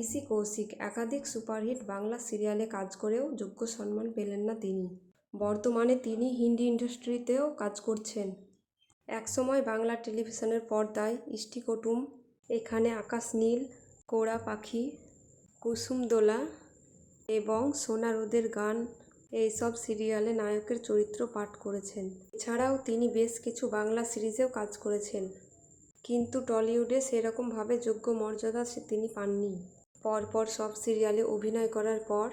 ঋষি কৌশিক একাধিক সুপারহিট বাংলা সিরিয়ালে কাজ করেও যোগ্য সম্মান পেলেন না তিনি। বর্তমানে তিনি হিন্দি ইন্ডাস্ট্রিতেও কাজ করছেন। একসময় বাংলা টেলিভিশনের পর্দায় ইষ্টিকুটুম, এখানে আকাশ নীল, কোড়া পাখি, কুসুমদোলা এবং সোনা রোদের গান এইসব সিরিয়ালে নায়কের চরিত্র পাঠ করেছেন। এছাড়াও তিনি বেশ কিছু বাংলা সিরিজেও কাজ করেছেন, কিন্তু টলিউডে সেরকমভাবে যোগ্য মর্যাদা তিনি পাননি। পরপর সব সিরিয়ালে অভিনয় করার পর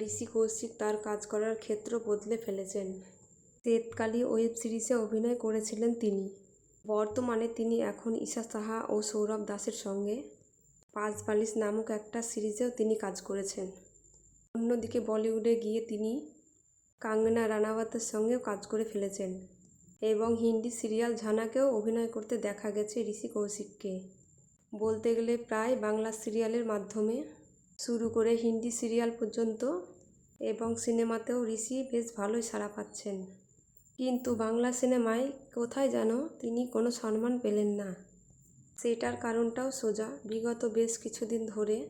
ঋষি কৌশিক তার কাজ করার ক্ষেত্র বদলে ফেলেছেন। শ্বেতকালী ওয়েব সিরিজে অভিনয় করেছিলেন তিনি। বর্তমানে তিনি এখন ঈশা সাহা ও সৌরভ দাসের সঙ্গে পাঁচ বালিশ নামক একটা সিরিজেও তিনি কাজ করেছেন। অন্যদিকে বলিউডে গিয়ে তিনি কাঙ্গনা রানাওয়াতের সঙ্গেও কাজ করে ফেলেছেন এবং হিন্দি সিরিয়াল ঝানাকেও অভিনয় করতে দেখা গেছে ঋষি কৌশিককে। বলতে গেলে প্রায় বাংলা সিরিয়ালের মাধ্যমে। শুরু করে হিন্দি সিরিয়াল পর্যন্ত এবং সিনেমাতেও ঋষি বেশ ভালোই সাড়া পাচ্ছেন। কিন্তু বাংলা সিনেমায় কোথায় যেন তিনি কোনো সম্মান পেলেন না। সেটার কারণটাও সোজা, বিগত বেশ কিছুদিন ধরে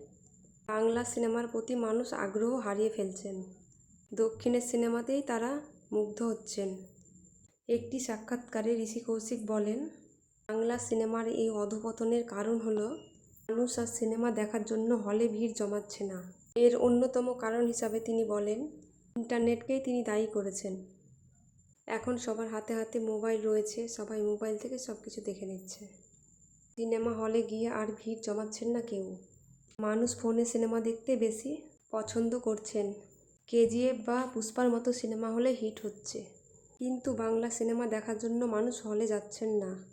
বাংলা সিনেমার প্রতি মানুষ আগ্রহ হারিয়ে ফেলছেন। দক্ষিণের সিনেমাতেই তারা মুগ্ধ হচ্ছেন। একটি সাক্ষাৎকারে ঋষি কৌশিক বলেন বাংলা সিনেমার এই অধপতনের কারণ হলো, মানুষ আর সিনেমা দেখার জন্য হলে ভিড় জমাচ্ছে না। এর অন্যতম কারণ হিসাবে তিনি বলেন, ইন্টারনেটকেই তিনি দায়ী করেছেন। এখন সবার হাতে হাতে মোবাইল রয়েছে, সবাই মোবাইল থেকে সব কিছু দেখে নিচ্ছে। সিনেমা হলে গিয়ে আর ভিড় জমাচ্ছেন না কেউ। মানুষ ফোনে সিনেমা দেখতে বেশি পছন্দ করছেন। কেজিএফ বা পুষ্পার মতো সিনেমা হলে হিট হচ্ছে। কিন্তু বাংলা সিনেমা দেখার জন্য মানুষ হলে যাচ্ছেন না।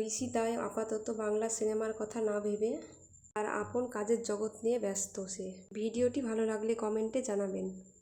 ঋষি তাই আপাতত বাংলা সিনেমার কথা না ভেবে আর আপন কাজের জগৎ নিয়ে ব্যস্ত সে। ভিডিওটি ভালো লাগলে কমেন্টে জানাবেন।